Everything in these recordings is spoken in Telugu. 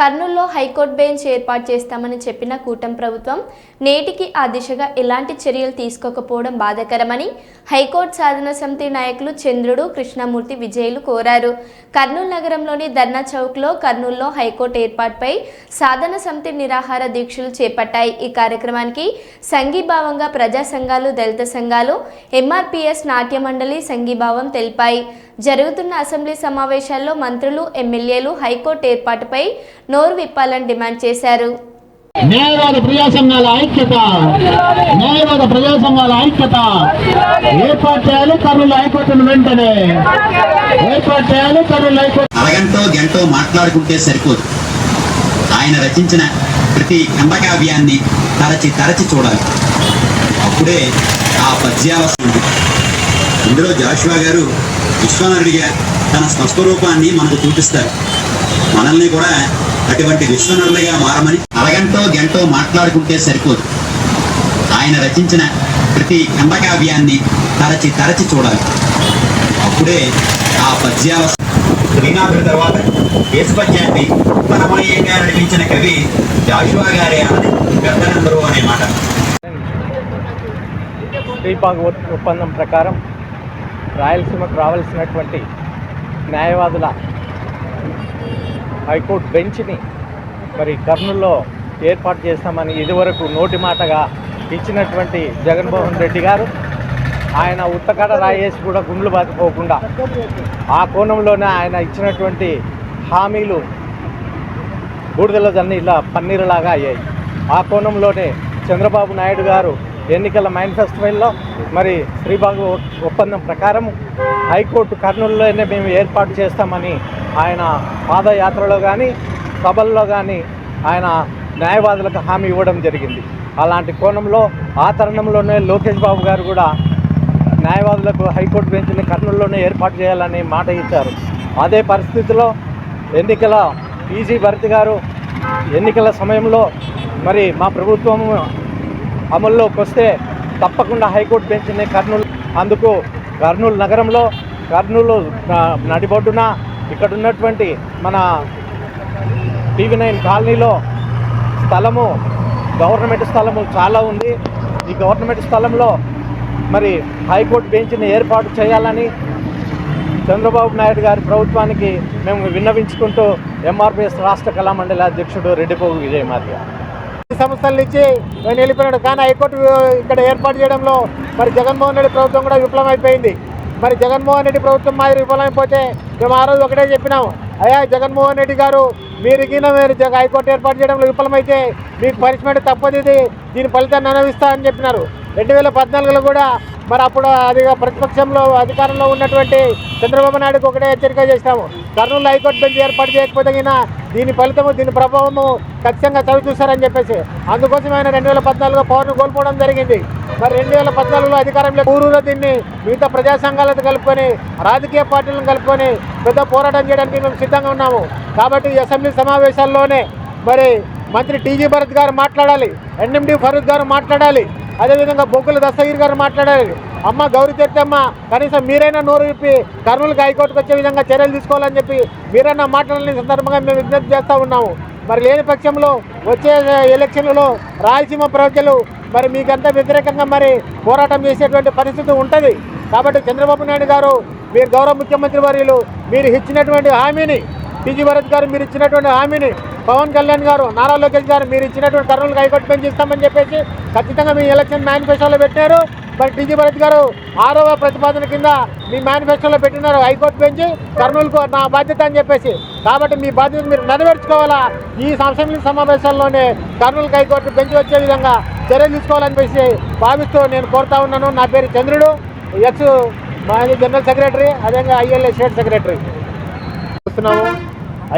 కర్నూల్లో హైకోర్టు బెంచ్ ఏర్పాటు చేస్తామని చెప్పిన కూటమి ప్రభుత్వం నేటికి ఆ దిశగా ఎలాంటి చర్యలు తీసుకోకపోవడం బాధాకరమని హైకోర్టు సాధన సమితి నాయకులు చంద్రుడు కృష్ణమూర్తి విజయులు కోరారు. కర్నూలు నగరంలోని ధర్నా చౌక్లో కర్నూల్లో హైకోర్టు ఏర్పాటుపై సాధన సమితి నిరాహార దీక్షలు చేపట్టాయి. ఈ కార్యక్రమానికి సంఘీభావంగా ప్రజా సంఘాలు దళిత సంఘాలు ఎంఆర్పిఎస్ నాట్య మండలి సంఘీభావం తెలిపాయి. జరుగుతున్న అసెంబ్లీ సమావేశాల్లో మంత్రులు ఎమ్మెల్యేలు హైకోర్టు ఏర్పాటుపై నోరు విప్పాలని డిమాండ్ చేశారు. న్యాయవాద ప్రజా సంఘాల ఐక్యత న్యాయవాద ప్రజా సంఘాల ఐక్యత. ఏర్పాటు చేయాలి కర్నూలు హైకోర్టును వెంటనే. ఏర్పాటు చేయాలి కర్నూలు హైకోర్టు. అరగంటో గంటో మాట్లాడుకుంటే సరిపోదు. ఆయన రచించిన ప్రతి ఖండకావ్యాన్ని తరచి తరచి చూడాలి. అప్పుడే ఆ పద్యాల సంగతి. ఇందులో జాషువా గారు విశ్వనరుడిగా తన స్వస్వరూపాన్ని మనకు చూపిస్తారు. మనల్ని కూడా అటువంటి విశ్వనరులుగా మారమని అరగంటో గంటో మాట్లాడుకుంటే సరిపోదు. ఆయన రచించిన ప్రతి ఖండకావ్యాన్ని తరచి తరచి చూడాలి. అప్పుడే ఆ పద్యాల శ్రీనాథుడి తర్వాత దేశపద్యాన్ని మనమనీయంగా నడిపించిన కవి జాషువా గారే అన్నది పెద్దలందరూ అనే మాట. శ్రీపాగ్ ఒప్పందం ప్రకారం రాయలసీమకు రావాల్సినటువంటి న్యాయవాదుల హైకోర్టు బెంచ్ని మరి కర్నూలులో ఏర్పాటు చేస్తామని ఇదివరకు నోటి మాటగా ఇచ్చినటువంటి జగన్మోహన్ రెడ్డి గారు ఆయన ఉత్తకాడ రాయేసి కూడా గుండ్లు బాతిపోకుండా ఆ కోణంలోనే ఆయన ఇచ్చినటువంటి హామీలు బూడిదల జన్ని ఇలా పన్నీరులాగా అయ్యాయి. ఆ కోణంలోనే చంద్రబాబు నాయుడు గారు ఎన్నికల మేనిఫెస్టోలో మరి శ్రీబాగు ఒప్పందం ప్రకారం హైకోర్టు కర్నూలులోనే మేము ఏర్పాటు చేస్తామని ఆయన పాదయాత్రలో కానీ సభల్లో కానీ ఆయన న్యాయవాదులకు హామీ ఇవ్వడం జరిగింది. అలాంటి కోణంలో ఆ తరుణంలోనే లోకేష్ బాబు గారు కూడా న్యాయవాదులకు హైకోర్టు బెంచ్ని కర్నూలులోనే ఏర్పాటు చేయాలని మాట ఇచ్చారు. అదే పరిస్థితిలో ఎన్నికల పీజీ భరత్ గారు ఎన్నికల సమయంలో మరి మా ప్రభుత్వం అమల్లోకి వస్తే తప్పకుండా హైకోర్టు బెంచ్ని కర్నూలు అందుకు కర్నూలు నగరంలో కర్నూలు నడిబొడ్డున ఇక్కడ ఉన్నటువంటి మన టీవీ నైన్ కాలనీలో స్థలము గవర్నమెంట్ స్థలము చాలా ఉంది. ఈ గవర్నమెంట్ స్థలంలో మరి హైకోర్టు బెంచ్ని ఏర్పాటు చేయాలని చంద్రబాబు నాయుడు గారి ప్రభుత్వానికి మేము విన్నవించుకుంటూ ఎంఆర్పిఎస్ రాష్ట్ర కళామండలి అధ్యక్షుడు రెడ్డిపోగు విజయమాధ్య సంస్థలను ఇచ్చి నేను వెళ్ళిపోయాడు కానీ హైకోర్టు ఇక్కడ ఏర్పాటు చేయడంలో మరి జగన్మోహన్ రెడ్డి ప్రభుత్వం కూడా విఫలమైపోయింది. మరి జగన్మోహన్ రెడ్డి ప్రభుత్వం మాదిరి విఫలమైపోతే మేము ఆ రోజు ఒకటే చెప్పినాం. అయ్యా జగన్మోహన్ రెడ్డి గారు మీరు గిన మీరు జగ- హైకోర్టు ఏర్పాటు చేయడంలో విఫలమైతే మీకు పనిష్మెంట్ తప్పదిది దీని ఫలితాన్ని అనుభవిస్తా అని చెప్పినారు. రెండు వేల పద్నాలుగులో కూడా మరి అప్పుడు అది ప్రతిపక్షంలో అధికారంలో ఉన్నటువంటి చంద్రబాబు నాయుడుకు ఒకటే హెచ్చరిక చేసినాము. కర్నూలు హైకోర్టు బెంచ్ ఏర్పాటు చేయకపోతే గిన దీని ఫలితము దీని ప్రభావము ఖచ్చితంగా చవి చూశారని చెప్పేసి. అందుకోసం ఆయన రెండు వేల పద్నాలుగులో పవర్ను కోల్పోవడం జరిగింది. మరి రెండు వేల పద్నాలుగులో అధికారంలో ఊరూరులో దీన్ని మిగతా ప్రజా సంఘాలతో కలుపుకొని రాజకీయ పార్టీలను కలుపుకొని పెద్ద పోరాటం చేయడానికి మేము సిద్ధంగా ఉన్నాము. కాబట్టి అసెంబ్లీ సమావేశాల్లోనే మరి మంత్రి టీజీ భరత్ గారు మాట్లాడాలి ఎన్ఎండి ఫరూక్ గారు మాట్లాడాలి. అదేవిధంగా బొగ్గుల దస్తగిరి గారు మాట్లాడాలి అమ్మ గౌరీ తెత్తమ్మ కనీసం మీరైనా నోరు విప్పి కర్నూలుకి హైకోర్టుకు వచ్చే విధంగా చర్యలు తీసుకోవాలని చెప్పి మీరైనా మాట్లాడాలని సందర్భంగా మేము విజ్ఞప్తి చేస్తూ ఉన్నాము. మరి లేని పక్షంలో వచ్చే ఎలక్షన్లలో రాయలసీమ ప్రజలు మరి మీకంతా వ్యతిరేకంగా మరి పోరాటం చేసేటువంటి పరిస్థితి ఉంటుంది. కాబట్టి చంద్రబాబు నాయుడు గారు మీరు గౌరవ ముఖ్యమంత్రి వర్యులు మీరు ఇచ్చినటువంటి హామీని టీజీ భరత్ గారు మీరు ఇచ్చినటువంటి హామీని పవన్ కళ్యాణ్ గారు నారా లోకేష్ గారు మీరు ఇచ్చినటువంటి కర్నూలు హైకోర్టు బెంచ్ ఇస్తామని చెప్పేసి ఖచ్చితంగా మీ ఎలక్షన్ మేనిఫెస్టోలో పెట్టారు మరి టీజీ భరత్ గారు ఆరవ ప్రతిపాదన కింద మీ మేనిఫెస్టోలో పెట్టినారు హైకోర్టు బెంచ్ కర్నూలుకు నా బాధ్యత అని చెప్పేసి. కాబట్టి మీ బాధ్యత మీరు నెరవేర్చుకోవాలా? ఈ అసెంబ్లీ సమావేశాల్లోనే కర్నూలుకి హైకోర్టు బెంచ్ వచ్చే విధంగా చర్యలు తీసుకోవాలని చెప్పేసి భావిస్తూ నేను కోరుతా ఉన్నాను. నా పేరు చంద్రుడు ఎక్స్ మాజీ జనరల్ సెక్రటరీ అదేవిధంగా ఐఎల్ఏ స్టేట్ సెక్రటరీ. చూస్తున్నాము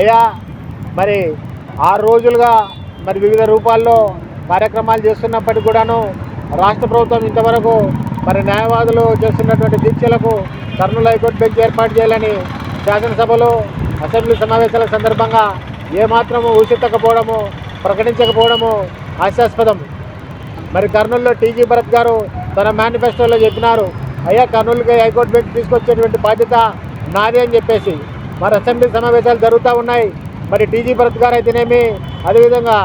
అయ్యా మరి ఆరు రోజులుగా మరి వివిధ రూపాల్లో కార్యక్రమాలు చేస్తున్నప్పటికీ కూడాను రాష్ట్ర ప్రభుత్వం ఇంతవరకు మరి న్యాయవాదులు చేస్తున్నటువంటి దీక్షలకు కర్నూలు హైకోర్టు బెంచ్ ఏర్పాటు చేయాలని శాసనసభలో అసెంబ్లీ సమావేశాల సందర్భంగా ఏమాత్రము ఊసెత్తకపోవడము ప్రకటించకపోవడము హాస్యాస్పదం. మరి కర్నూలులో టీజీ భరత్ గారు తన మేనిఫెస్టోలో చెప్పినారు అయ్యా కర్నూలుకి హైకోర్టు బెంచ్ తీసుకొచ్చేటువంటి బాధ్యత నాదే అని చెప్పేసి. మరి అసెంబ్లీ సమావేశాలు జరుగుతూ ఉన్నాయి. మరి టీజీ భరత్ గారు అయితేనేమి అదేవిధంగా